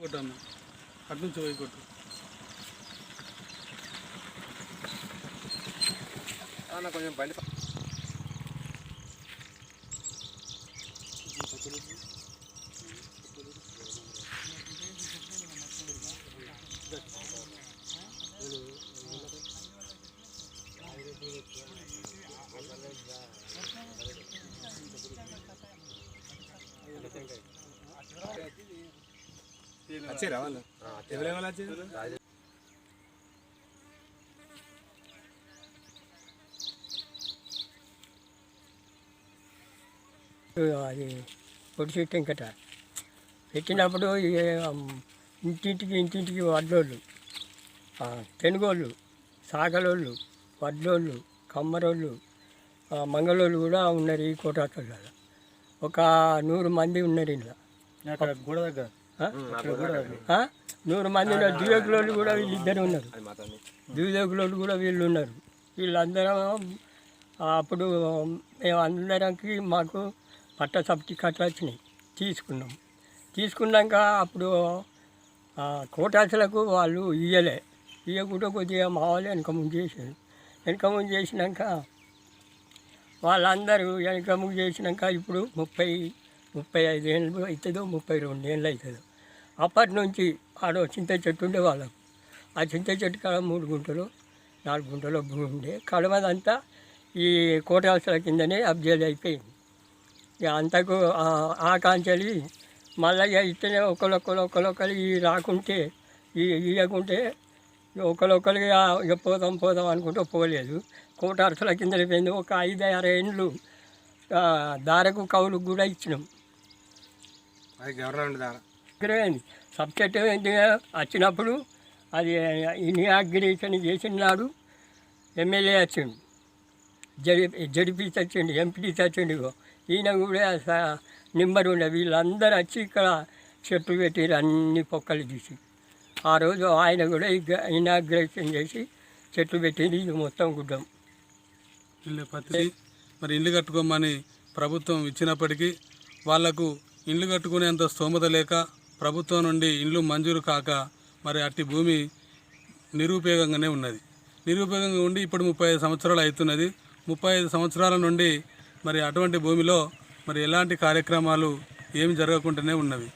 కొట్టన్న అటు నుంచి పోయి కొట్టు కొంచెం బండి వచ్చారా వాళ్ళు? ఎవరెవరు వచ్చారు అది పొడి చెట్టు ఇంకట పెట్టినప్పుడు ఇంటింటికి ఇంటింటికి వడ్లోళ్ళు. ఆ, తెనుగోళ్ళు సాగలోళ్ళు వడ్లోళ్ళు కమ్మరోళ్ళు ఆ, మంగళోళ్ళు కూడా ఉన్నారు ఈ కోటాకల్లో ఒక నూరు మంది ఉన్నారు ఇంట్లో. అక్కడ గోడ దగ్గర. ఆ? నూరు మందిలో దివ్యకులోళ్ళు కూడా వీళ్ళు ఇద్దరు ఉన్నారు. దివ్యకులోళ్ళు కూడా వీళ్ళు ఉన్నారు. వీళ్ళందరం అప్పుడు మేము అందరికి మాకు పట్ట సర్టిఫికెట్లు వచ్చినాయి. తీసుకున్నాం. తీసుకున్నాక అప్పుడు కోటాసులకు వాళ్ళు ఇయ్యలే. ఇయ్యకుండా కొద్దిగా మా వాళ్ళు వెనక ముందు చేసారు వెనక ముందు చేసినాక వాళ్ళందరూ వెనక ముందు చేసినాక ఇప్పుడు ముప్పై ముప్పై ఐదు ఏళ్ళు అవుతుందో ముప్పై రెండు ఏళ్ళు అవుతుందో అప్పటి నుంచి ఆడ చింత చెట్టు ఉండే వాళ్ళకు. ఆ చింత చెట్టు కాడ మూడు గుంటలు నాలుగు గుంటలు భూమి ఉండే. కడమదంతా ఈ కోటాసుల కిందనే అబ్జర్వ్ అయిపోయింది. ఇక అంతకు ఆకాంక్షలు మళ్ళీ ఇక ఇట్లనే ఒకరొకరు ఒకరొకరు ఈ రాకుంటే ఈ ఇవ్వకుంటే ఒకరొకరికి ఇక పోదాం పోదాం అనుకుంటూ పోలేదు. కోటార్సుల కింద పోయింది. ఒక ఐదు ఆరు ఏండ్లు దారకు కౌలుకు కూడా ఇచ్చినాం. అది గవర్నమెంట్ సబ్జెక్ట్ ఏంటి? వచ్చినప్పుడు అది ఇనాగ్రేషన్ చేసిన నాడు ఎమ్మెల్యే వచ్చిండు. జడి జడిపీస్ వచ్చిండు ఎంపీటీస్ వచ్చిండు ఇగో. ఈయన కూడా నెంబర్ ఉండే. వీళ్ళందరూ వచ్చి ఇక్కడ చెట్టు పెట్టారు అన్ని పొక్కలు తీసి. ఆ రోజు ఆయన కూడా ఇనాగ్రేషన్ చేసి చెట్లు పెట్టింది ఇది మొత్తం గుడ్డం. ఇల్లు పత్తి మరి ఇల్లు కట్టుకోమని ప్రభుత్వం ఇచ్చినప్పటికీ వాళ్ళకు ఇల్లు కట్టుకునేంత స్తోమత లేక ప్రభుత్వం నుండి ఇండ్లు మంజూరు కాక మరి అట్టి భూమి నిరుపయోగంగానే ఉన్నది. నిరుపయోగంగా ఉండి ఇప్పుడు ముప్పై ఐదు సంవత్సరాలు అవుతున్నది. ముప్పై ఐదు సంవత్సరాల నుండి మరి అటువంటి భూమిలో మరి ఎలాంటి కార్యక్రమాలు ఏమి జరగకుండానే ఉన్నవి.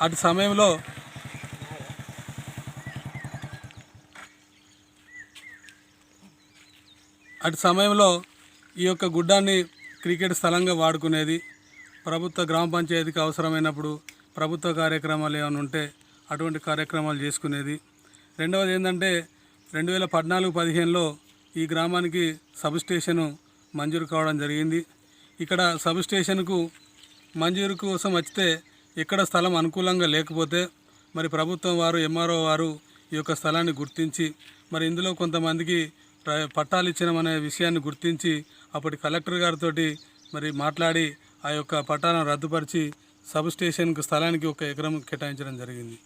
అటు సమయంలో అటు సమయంలో ఈ యొక్క గుడ్డాన్ని క్రికెట్ స్థలంగా వాడుకునేది ప్రభుత్వ గ్రామ పంచాయతీకి అవసరమైనప్పుడు ప్రభుత్వ కార్యక్రమాలు ఏమైనా ఉంటే అటువంటి కార్యక్రమాలు చేసుకునేది. రెండవది ఏంటంటే రెండు వేల పద్నాలుగు పదిహేనులో ఈ గ్రామానికి సబ్ స్టేషను మంజూరు కావడం జరిగింది. ఇక్కడ సబ్ స్టేషన్కు మంజూరు కోసం వచ్చితే ఇక్కడ స్థలం అనుకూలంగా లేకపోతే మరి ప్రభుత్వం వారు ఎంఆర్ఓ వారు ఈ యొక్క స్థలాన్ని గుర్తించి మరి ఇందులో కొంతమందికి ప్ర- పట్టాలు ఇచ్చినామనే విషయాన్ని గుర్తించి అప్పటి కలెక్టర్ గారితో మరి మాట్లాడి ఆ యొక్క పట్టాలను రద్దుపరిచి సబ్ స్టేషన్కు స్థలానికి ఒక ఎకరం కేటాయించడం జరిగింది.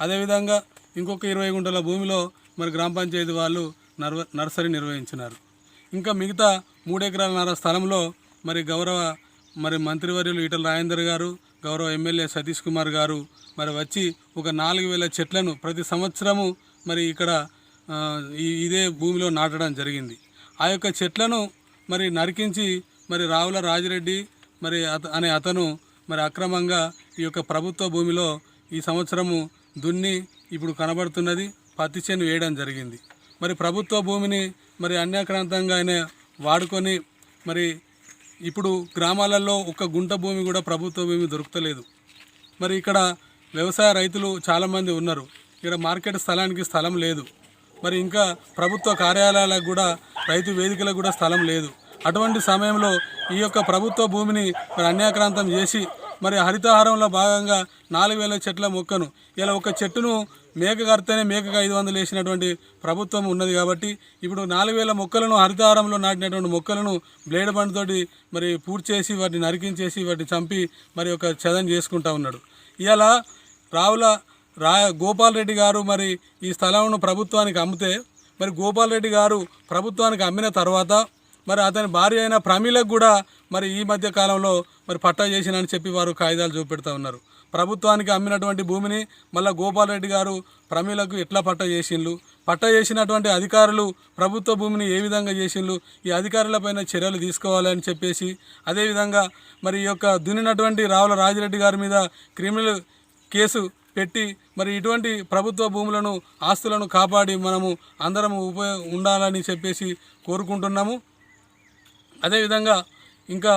అదేవిధంగా ఇంకొక ఇరవై గుంటల భూమిలో మరి గ్రామ పంచాయతీ వాళ్ళు నర్వ నర్సరీ నిర్వహించినారు. ఇంకా మిగతా మూడు స్థలంలో మరి గౌరవ మరి మంత్రివర్యులు ఈటల రాజేందర్ గారు గౌరవ ఎమ్మెల్యే సతీష్ కుమార్ గారు మరి వచ్చి ఒక నాలుగు వేల చెట్లను ప్రతి సంవత్సరము మరి ఇక్కడ ఇదే భూమిలో నాటడం జరిగింది. ఆ యొక్క చెట్లను మరి నరికించి మరి రావుల రాజిరెడ్డి మరి అత అనే అతను మరి అక్రమంగా ఈ యొక్క ప్రభుత్వ భూమిలో ఈ సంవత్సరము దున్ని ఇప్పుడు కనబడుతున్నది పత్తి చేను వేయడం జరిగింది. మరి ప్రభుత్వ భూమిని మరి అన్యాక్రాంతంగా ఆయన వాడుకొని మరి ఇప్పుడు గ్రామాలలో ఒక గుంట భూమి కూడా ప్రభుత్వ భూమి దొరుకుతలేదు. మరి ఇక్కడ వ్యవసాయ రైతులు చాలామంది ఉన్నారు. ఇక్కడ మార్కెట్ స్థలానికి స్థలం లేదు. మరి ఇంకా ప్రభుత్వ కార్యాలయాలకు కూడా రైతు వేదికలకు కూడా స్థలం లేదు. అటువంటి సమయంలో ఈ యొక్క ప్రభుత్వ భూమిని మరి అన్యాక్రాంతం చేసి మరి హరితహారంలో భాగంగా నాలుగు వేల చెట్ల మొక్కను ఇలా ఒక చెట్టును మేక కడితేనే మేకకు ఐదు వందలు వేసినటువంటి ప్రభుత్వం ఉన్నది కాబట్టి ఇప్పుడు నాలుగు వేల మొక్కలను హరితహారంలో నాటినటువంటి మొక్కలను బ్లేడ్ బండ్తోటి మరి పూర్తి చేసి వాటిని నరికించేసి వాటిని చంపి మరి ఒక చదం చేసుకుంటా ఉన్నాడు. ఇలా రావుల రా గోపాల్ రెడ్డి గారు మరి ఈ స్థలంను ప్రభుత్వానికి అమ్మితే మరి గోపాల్ రెడ్డి గారు ప్రభుత్వానికి అమ్మిన తర్వాత మరి అతని భార్య అయిన ప్రమీలకు కూడా మరి ఈ మధ్య కాలంలో మరి పట్టా చేసినని చెప్పి వారు కాగితాలు చూపెడతా ఉన్నారు. ప్రభుత్వానికి అమ్మినటువంటి భూమిని మళ్ళా గోపాల్ రెడ్డి గారు ప్రమీలకు ఎట్లా పట్టా చేసిండ్లు? పట్టా చేసినటువంటి అధికారులు ప్రభుత్వ భూమిని ఏ విధంగా చేసిండ్లు? ఈ అధికారులపైన చర్యలు తీసుకోవాలని చెప్పేసి అదేవిధంగా మరి ఈ యొక్క దున్నినటువంటి రావుల రాజిరెడ్డి గారి మీద క్రిమినల్ కేసు పెట్టి మరి ఇటువంటి ప్రభుత్వ భూములను ఆస్తులను కాపాడి మనము అందరం ఉపయోగ ఉండాలని చెప్పేసి కోరుకుంటున్నాము. అదేవిధంగా ఇంకా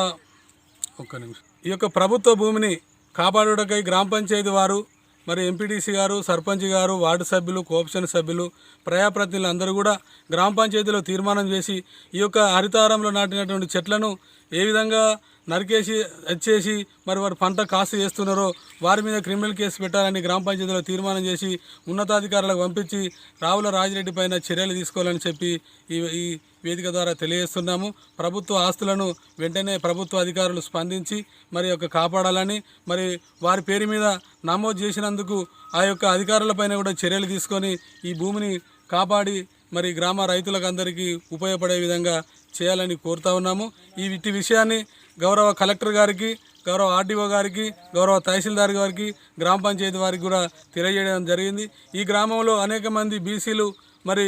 ఒక్క నిమిషం. ఈ యొక్క ప్రభుత్వ భూమిని కాపాడుటకై గ్రామ పంచాయతీ వారు మరి ఎంపీటీసీ గారు సర్పంచ్ గారు వార్డు సభ్యులు కోఆప్షన్ సభ్యులు ప్రజాప్రతినిధులు అందరూ కూడా గ్రామ పంచాయతీలో తీర్మానం చేసి ఈ యొక్క హరితారంలో నాటినటువంటి చెట్లను ఏ విధంగా నరికేసి వచ్చేసి మరి వారు పంట కాసు చేస్తున్నారో వారి మీద క్రిమినల్ కేసు పెట్టాలని గ్రామ పంచాయతీలో తీర్మానం చేసి ఉన్నతాధికారులకు పంపించి రావుల రాజిరెడ్డి పైన చర్యలు తీసుకోవాలని చెప్పి ఈ ఈ వేదిక ద్వారా తెలియజేస్తున్నాము. ప్రభుత్వ ఆస్తులను వెంటనే ప్రభుత్వ అధికారులు స్పందించి మరి యొక్క కాపాడాలని మరి వారి పేరు మీద నమోదు చేసినందుకు ఆ యొక్క అధికారులపైన కూడా చర్యలు తీసుకొని ఈ భూమిని కాపాడి మరి గ్రామ రైతులకు అందరికీ ఉపయోగపడే విధంగా చేయాలని కోరుతా ఉన్నాము. ఈ ఇట్టి విషయాన్ని గౌరవ కలెక్టర్ గారికి గౌరవ ఆర్డీఓ గారికి గౌరవ తహసీల్దార్ గారికి గ్రామ పంచాయతీ వారికి కూడా తెలియజేయడం జరిగింది. ఈ గ్రామంలో అనేక మంది బీసీలు మరి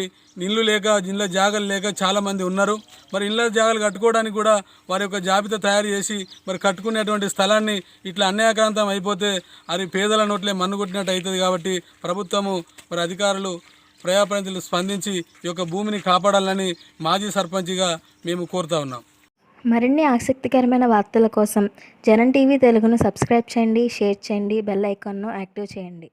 ఇల్లు లేక ఇళ్ళ జాగలు లేక చాలామంది ఉన్నారు. మరి ఇళ్ళ జాగలు కట్టుకోవడానికి కూడా వారి యొక్క జాబితా తయారు చేసి మరి కట్టుకునేటువంటి స్థలాన్ని ఇట్లా అన్యాయకాంతం అయిపోతే అది పేదల నోట్లే మన్నుగొట్టినట్టు అవుతుంది కాబట్టి ప్రభుత్వము మరి అధికారులు ప్రజాప్రతినిధులు స్పందించి ఈ యొక్క భూమిని కాపాడాలని మాజీ సర్పంచ్గా మేము కోరుతా ఉన్నాం. మరిన్ని ఆసక్తికరమైన వార్తల కోసం జనం టీవీ తెలుగును సబ్స్క్రైబ్ చేయండి షేర్ చేయండి బెల్ ఐకాన్ను యాక్టివ్ చేయండి.